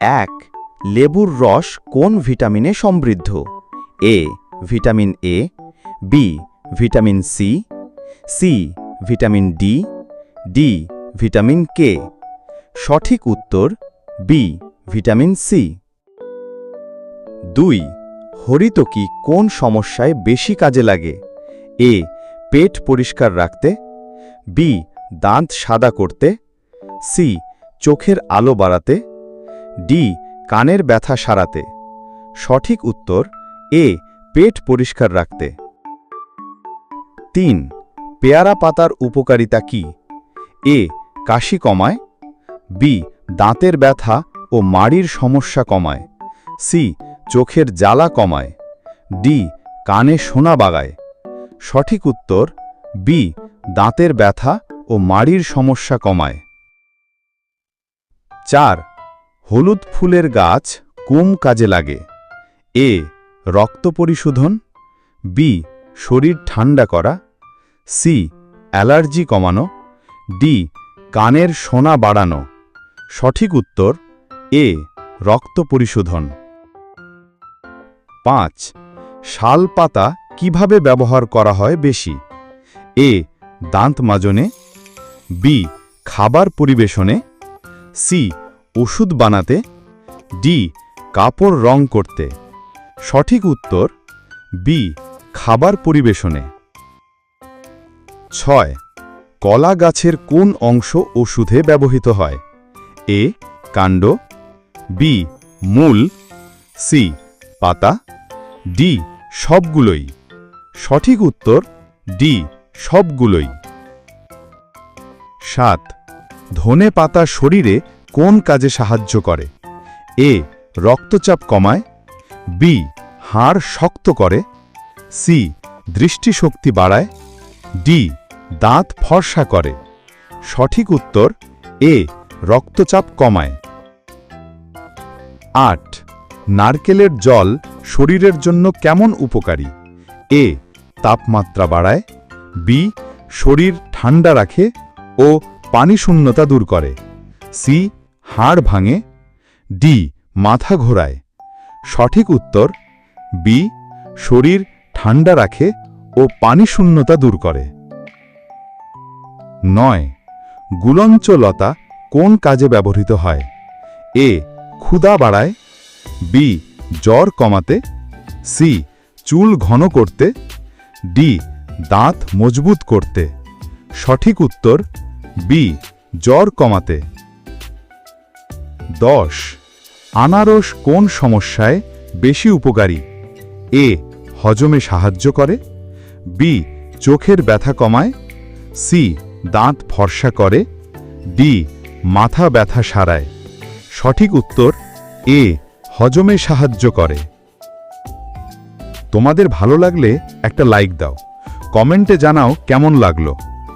এক, লেবুর রস কোন ভিটামিনে সমৃদ্ধ? A, vitamin A, B, vitamin C C, vitamin D D, vitamin K. সঠিক উত্তর, বি, ভিটামিন সি। দুই হরিতকি কোন সমস্যায় বেশি কাজে লাগে? এ, পেট পরিষ্কার রাখতে, বি দাঁত সাদা করতে, সি, চোখের আলো বাড়াতে, ডি, কানের ব্যথা সারাতে। সঠিক উত্তর, এ, পেট পরিষ্কার রাখতে। তিন, পেয়ারা পাতার উপকারিতা কি? এ, কাশি কমায়। বি, দাঁতের ব্যথা ও মাড়ির সমস্যা কমায়। সি, চোখের জ্বালা কমায়। ডি, কানে সোনা বাগায়। সঠিক উত্তর, বি, দাঁতের ব্যথা ও মাড়ির সমস্যা কমায়। চার, হলুদ ফুলের গাছ কোম কাজে লাগে। এ, রক্ত পরিশোধন। বি, শরীর ঠান্ডা করা। সি, অ্যালার্জি কমানো। ডি, কানের সোনা বাড়ানো। সঠিক উত্তর, এ, রক্ত পরিশোধন। পাঁচ, শাল পাতা কীভাবে ব্যবহার করা হয় বেশি? এ, দাঁত মাজনে বি, খাবার পরিবেশনে, সি, ওষুধ বানাতে, ডি, কাপড় রং করতে। সঠিক উত্তর, বি, খাবার পরিবেশনে। ছয়, কলা গাছের কোন অংশ ওষুধে ব্যবহৃত হয়? এ, কাণ্ড, বি, মূল, সি, পাতা, ডি, সবগুলোই। সঠিক উত্তর, ডি, সবগুলোই। সাত, ধনে পাতা শরীরে কোন কাজে সাহায্য করে? এ, রক্তচাপ কমায়। বি, হাড় শক্ত করে। সি, দৃষ্টিশক্তি বাড়ায়। ডি, দাঁত ফর্সা করে। সঠিক উত্তর, এ, রক্তচাপ কমায়। আট, নারকেলের জল শরীরের জন্য কেমন উপকারী? এ, তাপমাত্রা বাড়ায়। বি, শরীর ঠান্ডা রাখে। ও পানি শূন্যতা দূর করে। সি, হাড় ভাঙে। ডি, মাথা ঘোরায়। সঠিক উত্তর, বি, শরীর ঠান্ডা রাখে ও পানি শূন্যতা দূর করে। নয় গুলঞ্চ লতা কোন কাজে ব্যবহৃত হয়? এ, ক্ষুধা বাড়ায়। বি, জ্বর কমাতে। সি, চুল ঘন করতে। ডি, দাঁত মজবুত করতে। সঠিক উত্তর বি জ্বর কমাতে। দশ. আনারস কোন সমস্যায় বেশি উপকারী? এ হজমে সাহায্য করে। বি চোখের ব্যথা কমায়। সি দাঁত ফর্সা করে। ডি মাথা ব্যথা সারায়। সঠিক উত্তর এ হজমে সাহায্য করে। তোমাদের ভালো লাগলে একটা লাইক দাও। কমেন্টে জানাও কেমন লাগল।